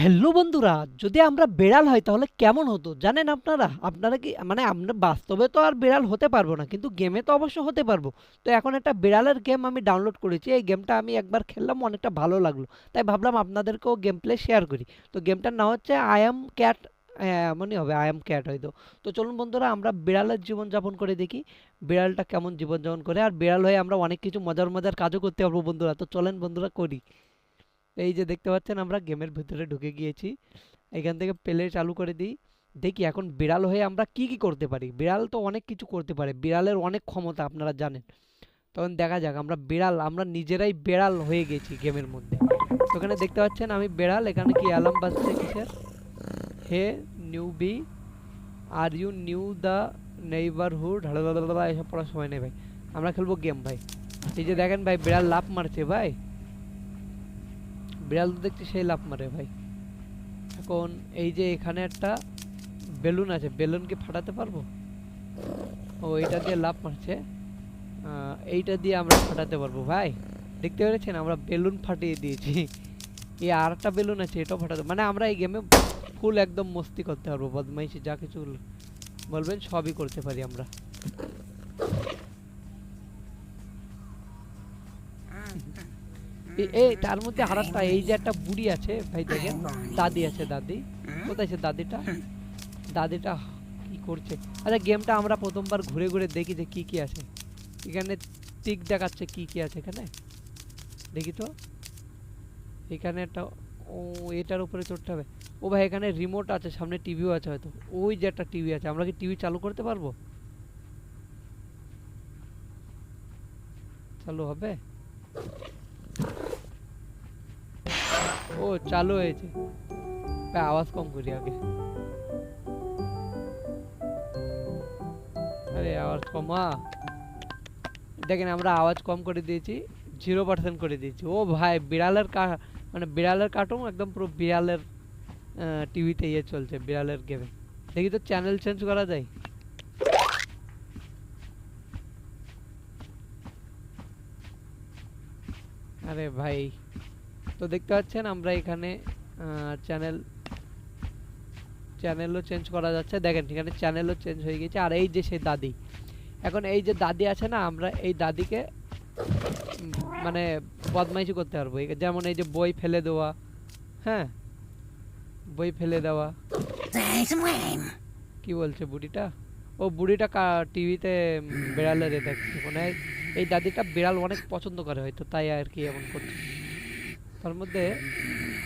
Hello বন্ধুরা, যদি আমরা বেড়াল হয় তাহলে কেমন হতো? জানেন আপনারা? আপনারা কি মানে আমরা বাস্তবে তো আর বেড়াল হতে পারব না, কিন্তু গেমে তো অবশ্য হতে পারব। তো এখন একটা বেড়ালের গেম আমি ডাউনলোড করেছি, এই গেমটা আমি একবার খেললাম, অনেকটা ভালো লাগল। তাই ভাবলাম আপনাদেরকেও গেম প্লে শেয়ার করি। তো গেমটার নাম হচ্ছে আই এম ক্যাট এমনই হবে আই এম ক্যাট হয়তো। তো চলুন বন্ধুরা, আমরা বিড়ালের জীবনযাপন করে দেখি, বিড়ালটা কেমন জীবনযাপন করে। আর বিড়াল হয়ে আমরা অনেক কিছু মজার মজার কাজও করতে পারব বন্ধুরা, তো চলেন বন্ধুরা করি। এই যে দেখতে পাচ্ছেন আমরা গেমের ভিতরে ঢুকে গিয়েছি। এখান থেকে প্লে চালু করে দিই। দেখি এখন বিড়াল হয়ে আমরা কি কি করতে পারি? বিড়াল তো অনেক কিছু করতে পারে। বিড়ালের অনেক ক্ষমতা, আপনারা জানেন। তখন দেখা যাক, আমরা বিড়াল, আমরা নিজেরাই বিড়াল হয়ে গেছি গেমের মধ্যে। তো দেখতে পাচ্ছেন আমি বিড়াল, এখানে কি অ্যালার্ম বাজছে কিসের? Hey new be are you new the neighbourhood হাড়া এসব পড়ার সময় নেই ভাই। আমরা খেলব গেম ভাই। এই যে দেখেন ভাই, বিড়াল লাফ মারছে ভাই। বিড়াল তো দেখছি সেই লাফ মারে ভাই। এখন এই যে এখানে একটা বেলুন আছে বেলুন কি ফাটাতে পারব? ও, এইটা দিয়ে লাফ মারছে। এইটা দিয়ে আমরা ফাটাতে পারব ভাই। দেখতে পেরেছেন? আমরা বেলুন ফাটিয়ে দিয়েছি। এই আর একটা বেলুন আছে, এটাও ফাটাতে মানে আমরা এই গেমে ফুল একদম মস্তি করতে পারব, বদমাইশি যা কিছু বলবেন সবই করতে পারি আমরা। এ- তার মধ্যে আরেকটা এই যে একটা বুড়ি আছে, ভাই দেখেন, দাদি আছে, দাদি। কোথায় আছে দাদিটা? দাদিটা কি করছে? আচ্ছা গেমটা আমরা প্রথমবার ঘুরে ঘুরে দেখি যে কি কি আছে। এখানে টিক দেখাচ্ছে কি কি আছে এখানে। দেখি তো। এখানে একটা, ও, এটার উপরে চড়তে হবে। ও ভাই, এখানে রিমোট আছে, সামনে টিভিও আছে হয়তো। ওই যে একটা টিভি আছে, আমরা কি টিভি চালু করতে পারব? চালু হবে? ও, চালু হয়েছে। আওয়াজ কম করি আগে। আরে, আওয়াজ কমা দেখেন, আমরা আওয়াজ কম করে দিয়েছি জিরো পার্সেন্ট করে দিয়েছি। ও ভাই, বিড়ালের কা মানে বিড়ালের কার্টুন একদম পুরো বিড়ালের টিভিতে ইয়ে চলছে, বিড়ালের গেমে দেখি তো চ্যানেল চেঞ্জ করা যায়? আরে ভাই তো দেখতে পাচ্ছেন আমরা এখানে চ্যানেল চ্যানেলও চেঞ্জ করা যাচ্ছে। দেখেন এখানে চ্যানেলও চেঞ্জ হয়ে গেছে। আর এই যে সেই দাদি, এখন এই যে দাদি আছে না, আমরা এই দাদিকে মানে বদমাইশি করতে পারব। যেমন এই যে বই ফেলে দেওয়া হ্যাঁ? বই ফেলে দেওয়া। কি বলছে বুড়িটা? ও বুড়িটা টিভিতে বেড়ালে দেখছে মানে এই দাদিটা বিড়াল অনেক পছন্দ করে হয়তো, তাই আর কি এমন করছে। তার মধ্যে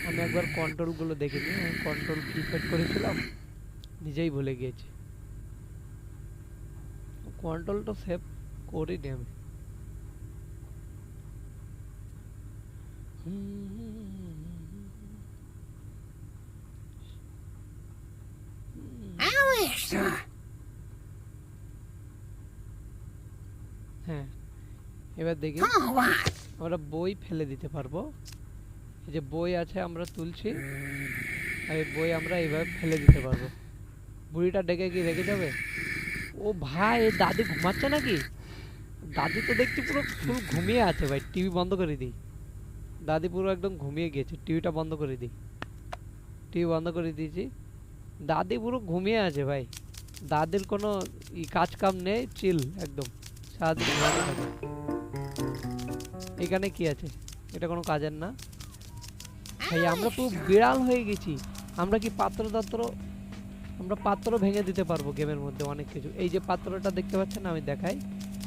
আমি একবার কন্ট্রোলগুলো দেখিনি কন্ট্রোল কি সেট করেছিলাম নিজেই ভুলে গিয়েছি। কন্ট্রোলটা সেভ করিনি আমি। হ্যাঁ এবার দেখি। আমরা বই ফেলে দিতে পারব। যে বই আছে আমরা তুলছি, আর বই আমরা এইভাবে ফেলে দিতে পারব। বুড়িটা ডেকে কি রেখে যাবে? ও ভাই দাদি ঘুমাচ্ছে নাকি? দাদি তো দেখছি পুরো ফুল ঘুমিয়ে আছে ভাই টিভি বন্ধ করে দিই। দাদি পুরো একদম ঘুমিয়ে গিয়েছে টিভিটা বন্ধ করে দিই। টিভি বন্ধ করে দিয়েছি। দাদি পুরো ঘুমিয়ে আছে ভাই। দাদির কোনো কাজ কাম নেই চিল একদম। সারাদিন এখানে কি আছে? এটা কোনো কাজের না। ভাই আমরা পুরো বিড়াল হয়ে গেছি। আমরা কি পাত্র টাত্র আমরা পাত্র ভেঙে দিতে পারব গেমের মধ্যে অনেক কিছু। এই যে পাত্রটা দেখতে পাচ্ছেন, আমি দেখাই।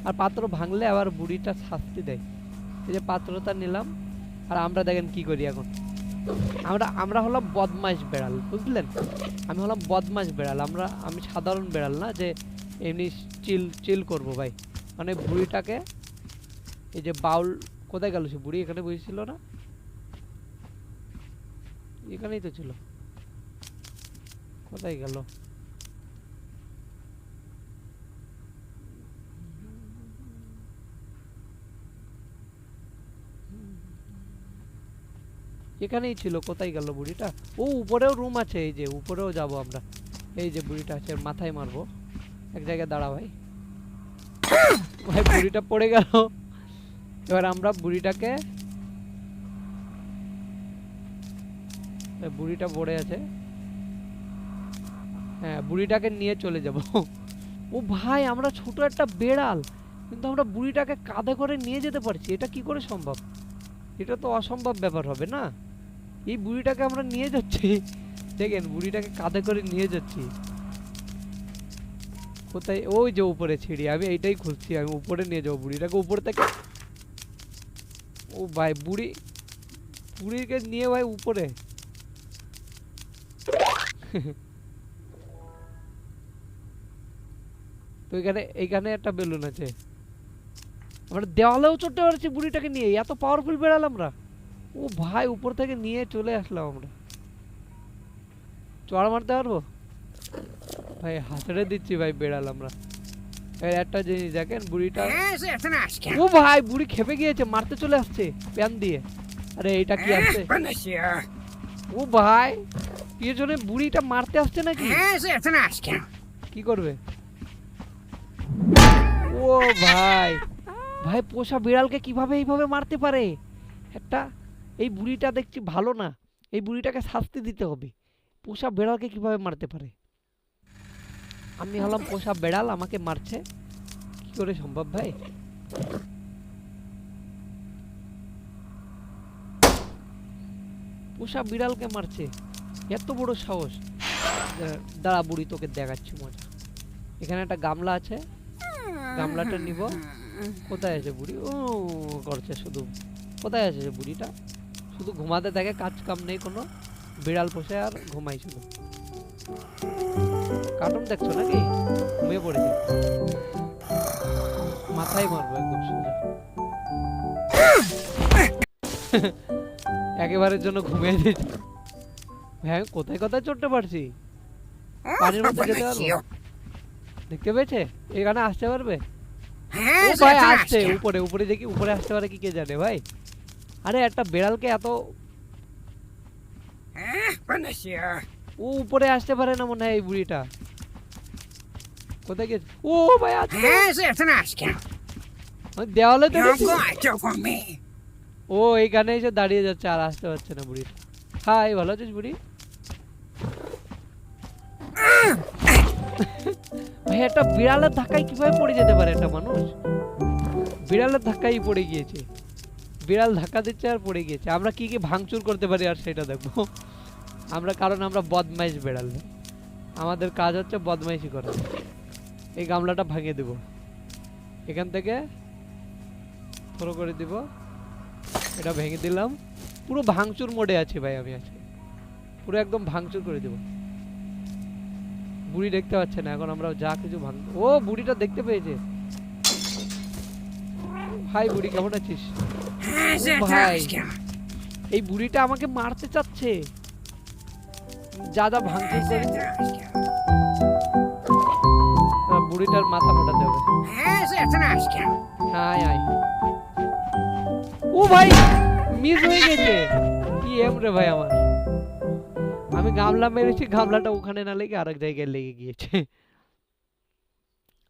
আর পাত্র ভাঙলে আবার বুড়িটা শাস্তি দেয়। এই যে পাত্রটা নিলাম, আর আমরা দেখেন কি করি এখন। আমরা আমরা হলাম বদমাইশ বেড়াল, বুঝলেন? আমি হলাম বদমাইশ বেড়াল, আমরা, আমি সাধারণ বেড়াল না, যে এমনি চিল চিল করব ভাই। মানে বুড়িটাকে, এই যে বাউল, কোথায় গেল সে? বুড়ি এখানে বসেছিল না? এখানেই তো ছিল। কোথায় গেল? এখানেই ছিল, কোথায় গেল বুড়িটা? ও, উপরেও রুম আছে, এই যে, উপরেও যাব আমরা। এই যে বুড়িটা আছে মাথায় মারবো। এক জায়গায় দাঁড়া ভাই। ভাই, বুড়িটা পড়ে গেল। এবার আমরা বুড়িটাকে বুড়িটা পড়ে আছে। হ্যাঁ বুড়িটাকে নিয়ে চলে যাব। ও ভাই, আমরা ছোট একটা বেড়াল, কিন্তু আমরা বুড়িটাকে কাঁধে করে নিয়ে যেতে পারছি। এটা কি করে সম্ভব? এটা তো অসম্ভব ব্যাপার হবে না? এই বুড়িটাকে আমরা নিয়ে যাচ্ছি। দেখেন, বুড়িটাকে কাঁধে করে নিয়ে যাচ্ছি। কোথায়? ওই যে উপরে ছিঁড়ি, আমি এইটাই খুঁজছি, আমি উপরে নিয়ে যাব বুড়িটাকে। উপর থেকে ও ভাই, বুড়ি, বুড়িকে নিয়ে ভাই উপরে। তো এখানে এইখানে একটা বেলুন আছে। আমরা দেওয়ালেও চড়তে পারছি বুড়িটাকে নিয়ে এত পাওয়ারফুল আমরা। ও ভাই উপর থেকে নিয়ে চলে আসলাম আমরা। মারতে পারব? ভাই হাতড়ে দিচ্ছি ভাই বেড়াল আমরা। একটা জিনিস দেখেন বুড়িটা ও ভাই বুড়ি খেপে গিয়েছে মারতে চলে আসছে প্যান দিয়ে। আরে এটা কি আছে? ও ভাই ইয়ে পিছনে বুড়িটা মারতে আসছে নাকি? হ্যাঁ সে আছে না আজকে কি করবে? ও ভাই ভাই পোষা বিড়ালকে কীভাবে এইভাবে মারতে পারে? একটা এই বুড়িটা দেখছি ভালো না এই বুড়িটাকে শাস্তি দিতে হবে। পোষা বেড়ালকে কীভাবে মারতে পারে? আমি হলাম পোষা বেড়াল আমাকে মারছে। কি করে সম্ভব ভাই? পোষা বিড়ালকে মারছে। এত বড় সাহস দাঁড়া- বুড়ি, তোকে দেখাচ্ছি মজা। এখানে একটা গামলা আছে। গামলাটা নিব। কোথায় আছে বুড়ি? ও, করছে শুধু। কোথায় আছে বুড়িটা? শুধু ঘুমাতে থাকে কাজ কাম নেই কোনো। বিড়াল পোষে আর ঘুমাই শুধু। কার্টুন দেখছ নাকি? ঘুমিয়ে পড়েছে। মাথায় মারবো একদম সোজা। একেবারের জন্য ঘুমিয়ে দিয়েছি। হ্যাঁ কোথায় কথা চড়তে পারছি? পানির মধ্যে যেতে পারব? দেখতে পেয়েছে? এখানে আসতে পারবে? ও ভাই আসছে। উপরে উপরে দেখি উপরে আসতে পারে কি কে জানে ভাই। আরে একটা বেড়ালকে এত ও উপরে আসতে পারে না মনে হয় এই বুড়িটা। কোথায় গেছে? ও ভাই আসছে। দেওয়ালে তো ও এইখানে এসে দাঁড়িয়ে যাচ্ছে আর আসতে পারছে না বুড়িটা। হাই, ভালো আছিস বুড়ি? ভাই, একটা বিড়ালের ধাক্কায় কীভাবে পড়ে যেতে পারে একটা মানুষ? বিড়ালের ধাক্কায় পড়ে গিয়েছে। বিড়াল ধাক্কা দিচ্ছে আর পড়ে গিয়েছে। আমরা কি কি ভাঙচুর করতে পারি আর সেটা দেখব। আমরা, কারণ আমরা বদমাইশ বেড়াল। আমাদের কাজ হচ্ছে বদমাইশি করা। এই গামলাটা ভাঙিয়ে দেব। এখান থেকে থ্রো করে দিব। এটা ভেঙে দিলাম। পুরো ভাঙচুর মোডে আছে ভাই আমি আছি পুরো একদম ভাঙচুর করে দেবো। বুড়ি দেখতে পাচ্ছে না এখন আমরা যা কিছু ভাঙ ও বুড়িটা দেখতে পেয়েছে। ভাই বুড়ি কেমন আছিস? ভাই এই বুড়িটা আমাকে মারতে চাচ্ছে। যা যা ভাঙচুর করে বুড়িটার মাথা ফাটাতে হবে। হ্যাঁ, হ্যাঁ আয়। ও ভাই! মিস হয়ে গেছে। কি এম রে ভাই আমার? আমি গামলা মেরেছি, গামলাটা ওখানে না লেগে আরেক জায়গায় লেগে গিয়েছে।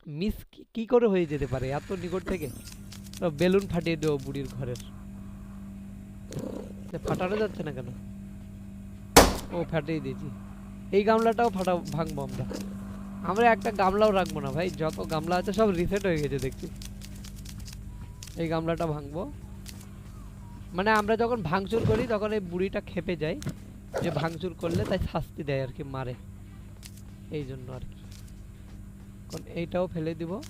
মিস কি করে হয়ে যেতে পারে? এত নিকট থেকে। বেলুন ফাটিয়ে দেবো বুড়ির ঘরের। ফাটানো যাচ্ছে না কেন? ও ফাটিয়ে দিয়েছি। এই গামলাটাও ফাটা, ভাঙবো আমরা। আমরা একটা গামলাও রাখব না ভাই। যত গামলা আছে সব রিসেট হয়ে গেছে, দেখছি। এই গামলাটা ভাঙবো। মানে আমরা যখন ভাঙচুর করি তখন এই বুড়িটা খেপে যায়। যে ভাঙচুর করলে তাই শাস্তি দেয় আর কি মারে। এই জন্য আর কি। এইটাও ফেলে দিব।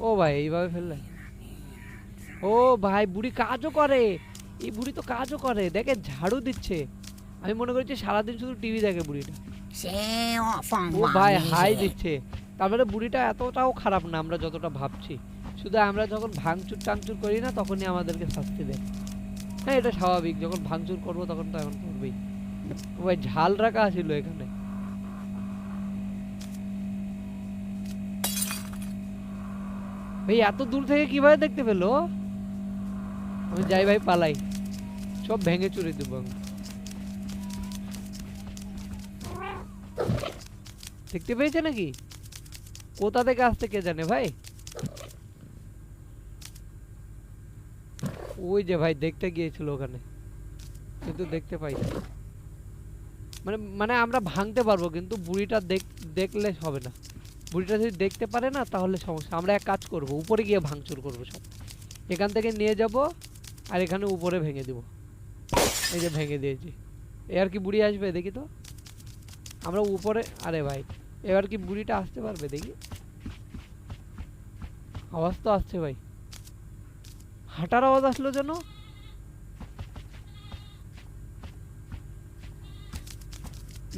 ও ভাই এইভাবে ফেললে। ও ভাই বুড়ি কাজও করে। এই বুড়ি তো কাজও করে। দেখে ঝাড়ু দিচ্ছে। আমি মনে করছি সারাদিন শুধু টিভি দেখে বুড়িটা। ও ভাই হাই দিচ্ছে। তারপরে বুড়িটা এতটাও খারাপ না আমরা যতটা ভাবছি। শুধু আমরা যখন ভাঙচুর টাংচুর করি না, তখনই আমাদেরকে শাস্তি দেয়। হ্যাঁ এটা স্বাভাবিক, যখন ভাঙচুর করব তখন তো এখন করবেই। ভাই ঝাল রাখা ছিল এখানে। ভাই এত দূর থেকে কীভাবে দেখতে পেল? আমি যাই ভাই, পালাই। সব ভেঙে চুরে দেবো আমি। দেখতে পেয়েছে নাকি? কোথা থেকে আসতে কে জানে ভাই? ওই যে ভাই দেখতে গিয়েছিল ওখানে, কিন্তু দেখতে পাই মানে মানে আমরা ভাঙতে পারব, কিন্তু বুড়িটা দেখ, দেখলে হবে না। বুড়িটা যদি দেখতে পারে না, তাহলে সমস্যা। আমরা এক কাজ করব, উপরে গিয়ে ভাঙচুর করব সব। এখান থেকে নিয়ে যাব, আর এখানে উপরে ভেঙে দেব। এই যে ভেঙে দিয়েছি। এবার কি বুড়ি আসবে দেখি তো? আমরা উপরে, আরে ভাই, এবার কি বুড়িটা আসতে পারবে দেখি? আওয়াজ তো আসছে ভাই। হাঁটার আওয়াজ আসলো যেন?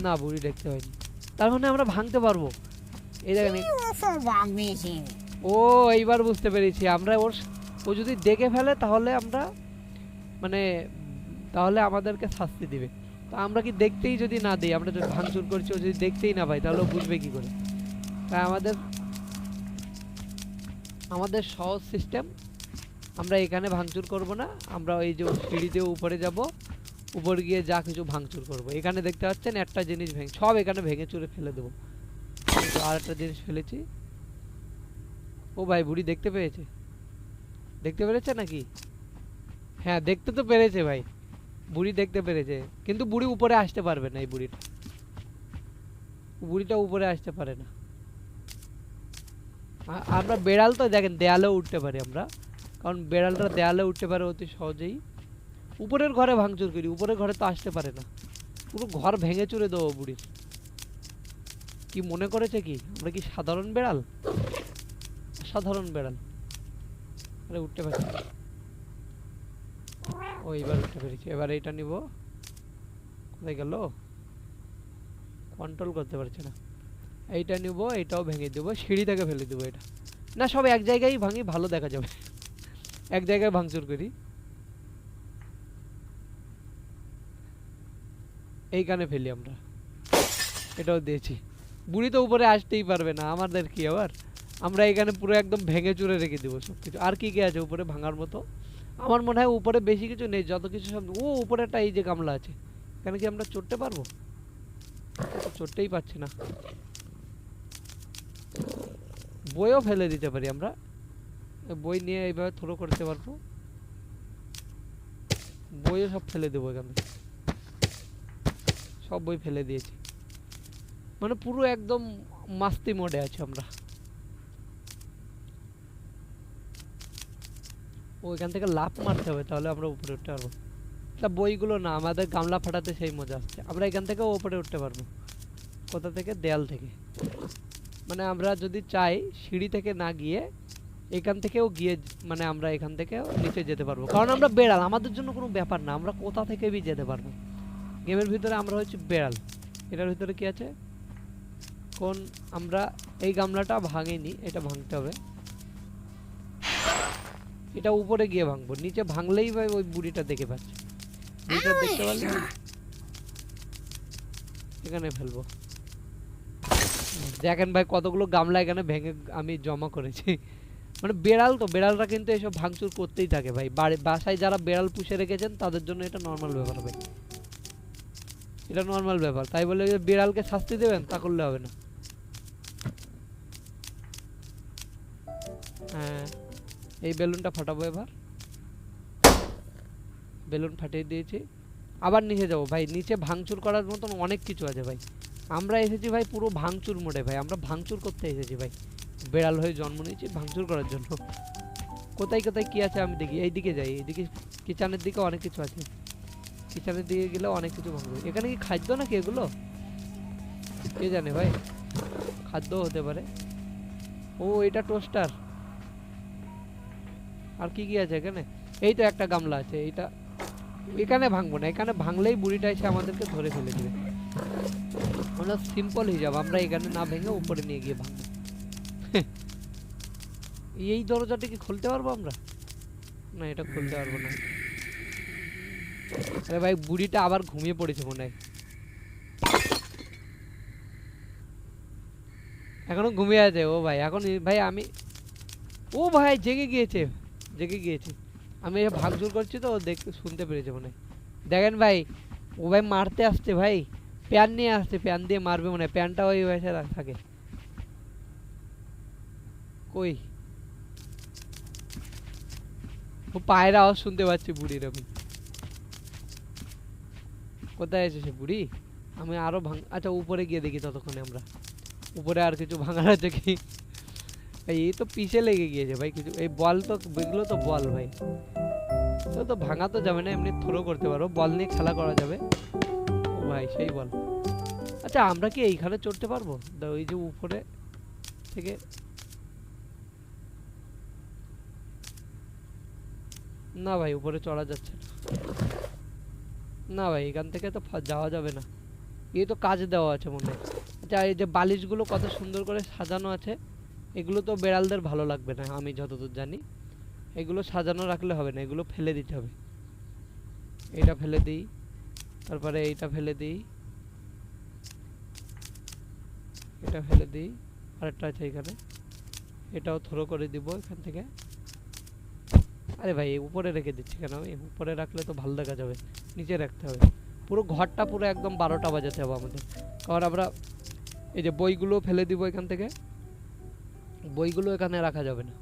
না, বুড়ি দেখতে হয়নি তার মানে আমরা ভাঙতে পারব। এই দেখেন. ও, এইবার বুঝতে পেরেছি। আমরা ওর ও যদি দেখে ফেলে, তাহলে আমরা মানে তাহলে আমাদেরকে শাস্তি দিবে। তো আমরা কি দেখতেই যদি না দিই, আমরা যদি ভাঙচুর করছি, ও যদি দেখতেই না পাই তাহলে বুঝবে কি করে? তাই আমাদের আমাদের সহজ সিস্টেম আমরা এখানে ভাঙচুর করব না, আমরা ওই যে সিঁড়ি দিয়ে উপরে যাব, উপরে গিয়ে যা কিছু ভাঙচুর করব। এখানে দেখতে পাচ্ছেন একটা জিনিস ভেঙে, সব এখানে ভেঙে চুরে ফেলে দেবো। আর একটা জিনিস ফেলেছি। ও ভাই, বুড়ি দেখতে পেয়েছে? দেখতে পেরেছে নাকি? হ্যাঁ দেখতে তো পেরেছে ভাই। বুড়ি দেখতে পেরেছে, কিন্তু বুড়ি উপরে আসতে পারবে না এই বুড়িটা। বুড়িটা উপরে আসতে পারে না। আমরা বেড়াল তো দেখেন, দেয়ালেও উঠতে পারি আমরা। কারণ বেড়ালটা দেয়ালে উঠতে পারে অতি সহজেই। উপরের ঘরে ভাঙচুর করি, উপরের ঘরে তো আসতে পারে না। পুরো ঘর ভেঙে চুরে দেবো বুড়ির কি মনে করেছে কি? আমরা কি সাধারণ বেড়াল? সাধারণ বেড়াল। আরে, উঠতে পারছি ও, এবার উঠতে পেরেছি। এবার এইটা নিব। কোথায় গেল? কন্ট্রোল করতে পারছি না। এইটা নিব, এইটাও ভেঙে দেবো, সিঁড়ি থেকে ফেলে দেবো এটা। না, সব এক জায়গায় ভাঙি, ভালো দেখা যাবে। এক জায়গায় ভাঙচুর করি। এইখানে ফেলি আমরা। এটাও দিয়েছি। বুড়ি তো উপরে আসতেই পারবে না, আমাদের কি আবার? আমরা এখানে পুরো একদম ভেঙে চুরে রেখে দেবো সব কিছু আর কি কি আছে উপরে ভাঙার মতো? আমার মনে হয় উপরে বেশি কিছু নেই, যত কিছু সব ও, উপরে একটা এই যে গামলা আছে। এখানে কি আমরা চড়তে পারব? চড়তেই পারছি না। বইও ফেলে দিতে পারি আমরা। বই নিয়ে এইভাবে থ্রো করতে পারব। বইও সব ফেলে দেবো এখানে। সব বই ফেলে দিয়েছি। মানে পুরো একদম মাস্তি মোডে আছি আমরা। ওইখান থেকে লাফ মারতে হবে, তাহলে আমরা উপরে উঠতে পারব। তা বইগুলো না, আমাদের গামলা ফাটাতে সেই মজা আসছে। আমরা এখান থেকে উপরে উঠতে পারব। কোথা থেকে? দেয়াল থেকে। মানে আমরা যদি চাই, সিঁড়ি থেকে না গিয়ে এখান থেকেও গিয়ে মানে আমরা এখান থেকেও নিচে যেতে পারব। কারণ আমরা বেড়াল আমাদের জন্য কোনো ব্যাপার না আমরা কোথা থেকে বি যেতে পারব? গেমের ভিতরে আমরা হচ্ছে বেড়াল। এটার ভিতরে কি আছে? কোন আমরা এই গামলাটা ভাঙিনি এটা ভাঙতে হবে। এটা উপরে গিয়ে ভাঙবো নিচে ভাঙলেই ভাই ওই বুড়িটা দেখে পাচ্ছে। বুড়িটা দেখতে পারলে? এখানে ফেলব। দেখেন ভাই কতগুলো গামলা এখানে ভেঙে আমি জমা করেছি। মানে বেড়াল তো, বেড়ালরা কিন্তু এসব ভাঙচুর করতেই থাকে ভাই। বাসায় যারা বেড়াল পুষে রেখেছেন, তাদের জন্য এটা নর্মাল ব্যাপার ভাই এটা নর্মাল ব্যাপার। তাই বলে বিড়ালকে শাস্তি দেবেন, তা করলে হবে না। হ্যাঁ এই বেলুনটা ফাটাবো এবার। বেলুন ফাটিয়ে দিয়েছি। আবার নিচে যাব ভাই, নিচে ভাঙচুর করার মতন অনেক কিছু আছে ভাই। আমরা এসেছি ভাই পুরো ভাঙচুর মোডে ভাই, আমরা ভাঙচুর করতে এসেছি ভাই। বেড়াল হয়ে জন্ম নিয়েছি, ভাঙচুর করার জন্য। কোথায় কোথায় কি আছে আমি দেখি, এইদিকে যাই, এইদিকে কিচেনের দিকে অনেক কিছু আছে। কিচেনের দিকে গেলে অনেক কিছু ভাঙবে। এখানে কি খাদ্য নাকি এগুলো? কে জানে ভাই? খাদ্য হতে পারে। ও, এটা টোস্টার। আর কি কি আছে এখানে? এই তো একটা গামলা আছে, এইটা এখানে ভাঙবো না, এখানে ভাঙলেই বুড়িটা এসে আমাদেরকে ধরে ফেলে দেবে। আমরা সিম্পল হিসাব আমরা এখানে না ভেঙে উপরে নিয়ে গিয়ে ভাঙবো। এই দরজাটা কি খুলতে পারব আমরা? না, এটা খুলতে পারব না। আরে ভাই, বুড়িটা আবার ঘুমিয়ে পড়েছে মনে হয়। এখনও ঘুমিয়ে আছে, ও ভাই। এখন ভাই, আমি, ও ভাই, জেগে গিয়েছে জেগে গিয়েছে। আমি ভাঙচুর করছি তো দেখতে, শুনতে পেরেছে মনে দেখেন ভাই, ও ভাই মারতে আসছে ভাই। প্যান নিয়ে আসছে, প্যান দিয়ে মারবে মনে হয়। প্যানটা ওই রাখ- থাকে। কই? ও পায়ের আওয়াজ শুনতে পাচ্ছি বুড়ির আমি। কোথায় আছে সে বুড়ি? আমি আরও ভাঙ আচ্ছা উপরে গিয়ে দেখি ততক্ষণে আমরা। উপরে আর কিছু ভাঙার আছে কি? এই তো পিছে লেগে গিয়েছে ভাই, কিছু এই বল তো, এগুলো তো বল ভাই। তো তো ভাঙা তো যাবে না, এমনি থ্রো করতে পারো। বল নিয়ে খেলা করা যাবে। ভাই, সেই বল। আচ্ছা আমরা কি এইখানে চড়তে পারব? ওই যে উপরে থেকে না ভাই, উপরে চড়া যাচ্ছে না। ভাই, এখান থেকে তো যাওয়া যাবে না। এই তো কাজ দেওয়া আছে মনে হয়। এই যে বালিশগুলো কত সুন্দর করে সাজানো আছে, এগুলো তো বেড়ালদের ভালো লাগবে না, আমি যতদূর জানি। এগুলো সাজানো রাখলে হবে না, এগুলো ফেলে দিতে হবে। এটা ফেলে দিই, তারপরে এইটা ফেলে দিই, এটা ফেলে দিই, আরেকটা আছে এখানে। এটাও থ্রো করে দিব এখান থেকে। আরে ভাই উপরে রেখে দিচ্ছি কেন? উপরে রাখলে তো ভালো দেখা যাবে, নিচে রাখতে হবে। পুরো ঘরটা পুরো একদম বারোটা বাজাতে হবে আমাদের। কারণ আমরা এই যে বইগুলো ফেলে দিব এখান থেকে, বইগুলো এখানে রাখা যাবে না।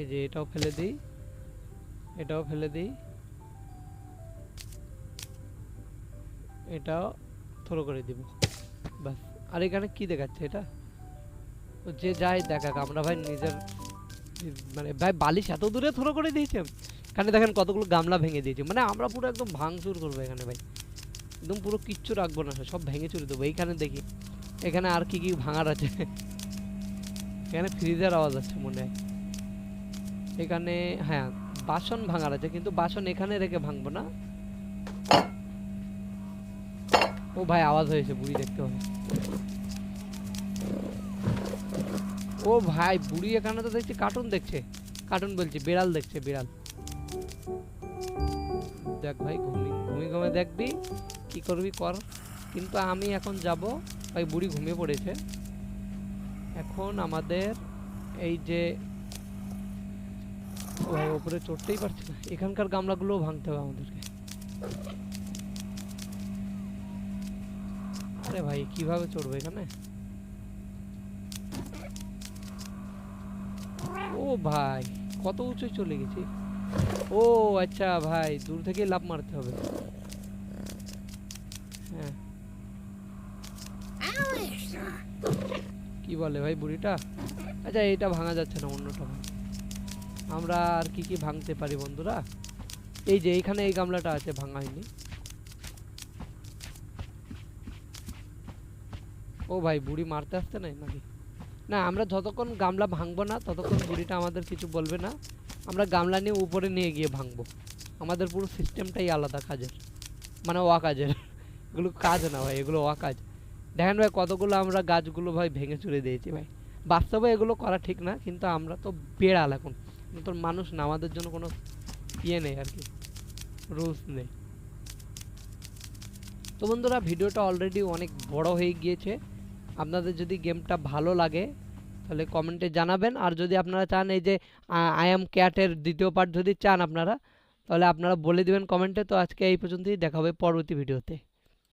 এই যে এটাও ফেলে দিই, এটাও ফেলে দিই, এটাও থ্রো করে দিব। বাস আর এখানে কি দেখাচ্ছে এটা? যে যাই দেখাক, আমরা ভাই নিজের মানে ভাই বালিশ এত দূরে থ্রো করে দিয়েছে। এখানে দেখেন কতগুলো গামলা ভেঙে দিয়েছে। মানে আমরা পুরো একদম ভাঙচুর করব এখানে ভাই। একদম পুরো কিচ্ছু রাখব না, সব ভেঙে চুরে দেবো। এইখানে দেখি, এখানে আর কি কি ভাঙার আছে। এখানে ফ্রিজের আওয়াজ আছে মনে হয়। এখানে হ্যাঁ বাসন ভাঙার আছে, কিন্তু বাসন এখানে রেখে ভাঙবো না। ও ভাই, আওয়াজ হয়েছে, বুড়ি দেখতে হবে। ও ভাই, বুড়ি এখানে তো দেখছি কার্টুন দেখছে। কার্টুন বলছি, বিড়াল দেখছে, বিড়াল। দেখ ভাই, ঘুমি ঘুমি, ঘুমে দেখবি, কি করবি কর। কিন্তু আমি এখন যাব, ভাই, বুড়ি ঘুমিয়ে পড়েছে। এখন আমাদের এই যে ওপরে চড়তেই পারছি না। এখানকার গামলাগুলোও ভাঙতে হবে আমাদেরকে। আরে ভাই, কীভাবে চড়বো এখানে? ভাই, কত উঁচু চলে গেছি? ও আচ্ছা ভাই, দূর থেকে লাভ মারতে হবে। হ্যাঁ। কি বলে ভাই বুড়িটা? আচ্ছা এটা ভাঙা যাচ্ছে না, অন্যটা আমরা আর কি কি ভাঙতে পারি বন্ধুরা? এই যে, এইখানে এই গামলাটা আছে, ভাঙা হয়নি। ও ভাই, বুড়ি মারতে আসতে নাই নাকি? না, আমরা যতক্ষণ গামলা ভাঙবো না, ততক্ষণ বুড়িটা আমাদের কিছু বলবে না। আমরা গামলা নিয়ে উপরে নিয়ে গিয়ে ভাঙবো। আমাদের পুরো সিস্টেমটাই আলাদা কাজের। মানে ওয়া কাজের। এগুলো কাজ না ভাই, এগুলো ওয়া কাজ। দেখেন ভাই, কতগুলো আমরা গাছগুলো ভাই ভেঙে চুরে দিয়েছি ভাই। বাস্তবে এগুলো করা ঠিক না, কিন্তু আমরা তো বেড়াল এখন। নতুন মানুষ না, আমাদের জন্য কোনো ইয়ে নেই আর কি। রুলস নেই। তো বন্ধুরা, ভিডিওটা অলরেডি অনেক বড় হয়ে গিয়েছে। আপনাদের যদি গেমটা ভালো লাগে, তাহলে কমেন্টে জানাবেন। আর যদি আপনারা চান এই যে আই এম ক্যাটের দ্বিতীয় পার্ট যদি চান আপনারা, তাহলে আপনারা বলে দিবেন কমেন্টে। তো আজকে এই পর্যন্তই, দেখা হবে পরবর্তী ভিডিওতে।